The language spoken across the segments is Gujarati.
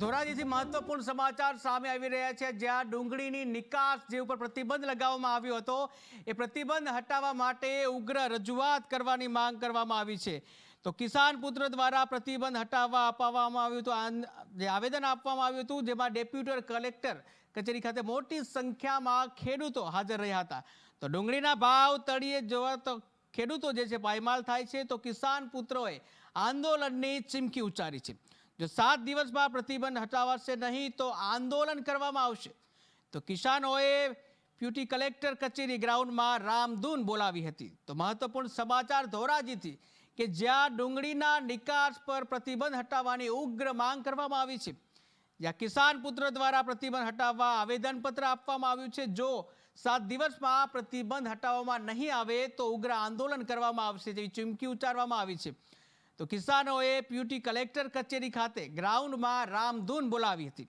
ધોરાજીથી મહત્વપૂર્ણ સમાચાર સામે આવી રહ્યા છે. જ્યાં ડુંગળીની નિકાસ જે ઉપર પ્રતિબંધ લગાવવામાં આવ્યો હતો, એ પ્રતિબંધ હટાવવા માટે ઉગ્ર રજૂઆત કરવાની માંગ કરવામાં આવી છે. તો કિસાન પુત્ર દ્વારા પ્રતિબંધ હટાવવા અપાવવામાં આવ્યું હતું. જે આવેદન આપવામાં આવ્યું હતું, જેમાં ડેપ્યુટર કલેક્ટર કચેરી ખાતે મોટી સંખ્યામાં ખેડૂતો હાજર રહ્યા હતા. તો ડુંગળીના ભાવ તળિયે જોવા તો ખેડૂતો જે છે, પાયમાલ થાય છે. તો કિસાન પુત્રોએ આંદોલનની ચીમકી ઉચ્ચારી છે. જો સાત દિવસમાં પ્રતિબંધ હટાવાશે નહીં તો આંદોલન કરવામાં આવશે. તો કિસાનોએ પ્યુટી કલેક્ટર કચેરી ગ્રાઉન્ડમાં રામધૂન બોલાવી હતી. તો મહત્વપૂર્ણ સમાચાર ધોરાજીથી કે જ્યાં ડુંગળીના નિકાસ પર પ્રતિબંધ હટાવવાની ઉગ્ર માંગ કરવામાં આવી છે. જ્યાં કિસાન પુત્ર દ્વારા પ્રતિબંધ હટાવવા આવેદનપત્ર આપવામાં આવ્યું છે. જો સાત દિવસમાં પ્રતિબંધ હટાવવામાં નહીં આવે તો ઉગ્ર આંદોલન કરવામાં આવશે તેવી ચીમકી ઉચ્ચારવામાં આવી છે. તો કિસાનોએ પ્યુટી કલેક્ટર કચેરી ખાતે ગ્રાઉન્ડમાં રામધૂન બોલાવી હતી.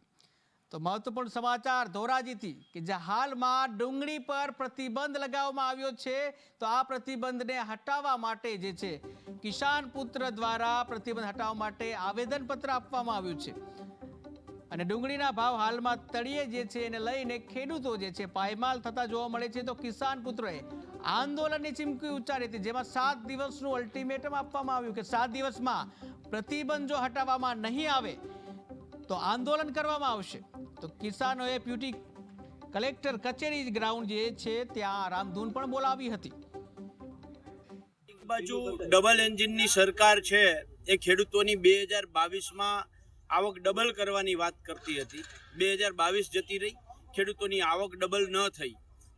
તો મહત્વપૂર્ણ સમાચાર ધોરાજીથી કે જે હાલમાં ડુંગળી પર પ્રતિબંધ લગાવવામાં આવ્યો છે, તો આ પ્રતિબંધને હટાવવા માટે જે છે, કિસાન પુત્ર દ્વારા પ્રતિબંધ હટાવવા માટે આવેદનપત્ર આપવામાં આવ્યું છે. અને ડુંગળીના ભાવ હાલમાં તળિયે જે છે એને લઈને ખેડૂતો જે છે પાયમાલ થતા જોવા મળે છે. તો કિસાન પુત્રોએ આંદોલનની ચીમકી ઉચ્ચારી હતી, જેમાં સાત દિવસનું અલ્ટિમેટમ આપવામાં આવ્યું કે સાત દિવસમાં પ્રતિબંધ જો હટાવવામાં નહીં આવે તો આંદોલન કરવામાં આવશે. તો કિસાનોએ પ્યુટી કલેક્ટર કચેરી ગ્રાઉન્ડ જે છે ત્યાં રામધૂન પણ બોલાવી હતી. એક બાજુ ડબલ એન્જિનની સરકાર છે, એ ખેડૂતોની બે હજાર બાવીસમાં આવક ડબલ કરવાની વાત કરતી હતી. બે હજાર બાવીસ જતી રહી. ખેડૂતોની આવક ડબલ ન થઈ.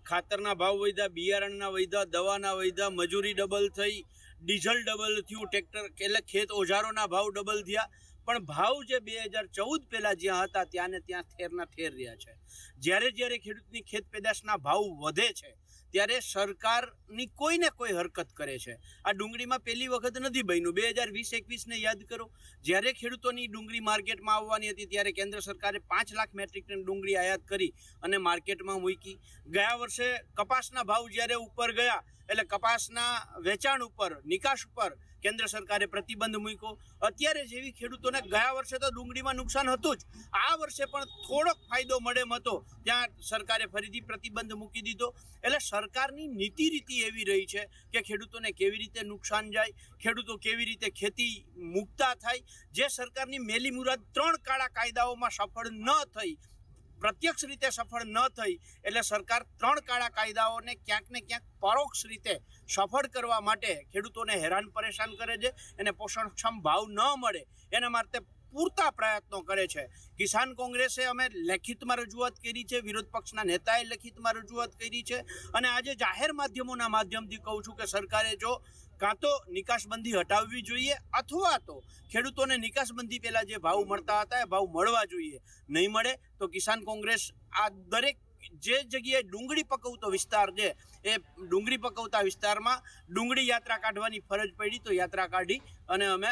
ખાતરના ભાવ વધ્યા, બિયારણના વધ્યા, દવાના વધ્યા, મજૂરી ડબલ થઈ. ડીઝલ ડબલ થયું, ટ્રેક્ટર એટલે ખેત ઓજારોના ભાવ ડબલ થયા. પણ ભાવ જે બે હજાર ચૌદ પહેલાં જ્યાં હતા, ત્યાં ને ત્યાં ઠેરના ઠેર રહ્યા છે. જ્યારે જ્યારે ખેડૂતની ખેત પેદાશના ભાવ વધે છે ત્યારે સરકારની કોઈ ને કોઈ હરકત કરે છે. આ ડુંગળીમાં પહેલી વખત નથી બન્યું. બે હજાર વીસ એકવીસને યાદ કરો. જ્યારે ખેડૂતોની ડુંગળી માર્કેટમાં આવવાની હતી ત્યારે કેન્દ્ર સરકારે પાંચ લાખ મેટ્રિક ટન ડુંગળી આયાત કરી અને માર્કેટમાં મૂકી. ગયા વર્ષે કપાસના ભાવ જ્યારે ઉપર ગયા, એટલે કપાસના વેચાણ ઉપર, નિકાસ ઉપર કેન્દ્ર સરકારે પ્રતિબંધ મૂક્યો. અત્યારે જેવી ખેડૂતોને ગયા વર્ષે તો ડુંગળીમાં નુકસાન હતું જ. આ વર્ષે પણ થોડોક ફાયદો મળે હતો. ત્યાં સરકારે ફરીથી પ્રતિબંધ મૂકી દીધો. એટલે સરકારની નીતિ રીતિ એવી રહી છે કે ખેડૂતોને કેવી રીતે નુકસાન જાય, ખેડૂતો કેવી રીતે ખેતી મૂકતા થાય, જે સરકારની મેલી મુરાદ ત્રણ કાળા કાયદાઓમાં સફળ ન થઈ, પ્રત્યક્ષ રીતે સફળ ન થઈ, એટલે સરકાર ત્રણ કાળા કાયદાઓને ક્યાંક ને ક્યાંક પરોક્ષ રીતે સફળ કરવા માટે ખેડૂતોને હેરાન પરેશાન કરે છે, એને પોષણક્ષમ ભાવ ન મળે, એના માટે પૂરતા પ્રયત્નો કરે છે. કિસાન કોંગ્રેસે અમે લેખિતમાં રજૂઆત કરી છે, વિરોધ પક્ષના નેતાએ લેખિતમાં રજૂઆત કરી છે અને આજે જાહેર માધ્યમોના માધ્યમથી કહું છું કે સરકારે જો કાં તો નિકાસબંધી હટાવવી જોઈએ અથવા તો ખેડૂતોને નિકાસબંધી પહેલાં જે ભાવ મળતા હતા એ ભાવ મળવા જોઈએ. નહીં મળે તો કિસાન કોંગ્રેસ આ દરેક જે જગ્યાએ ડુંગળી પકવતો વિસ્તાર છે, એ ડુંગળી પકવતા વિસ્તારમાં ડુંગળી યાત્રા કાઢવાની ફરજ પડી તો યાત્રા કાઢી અને અમે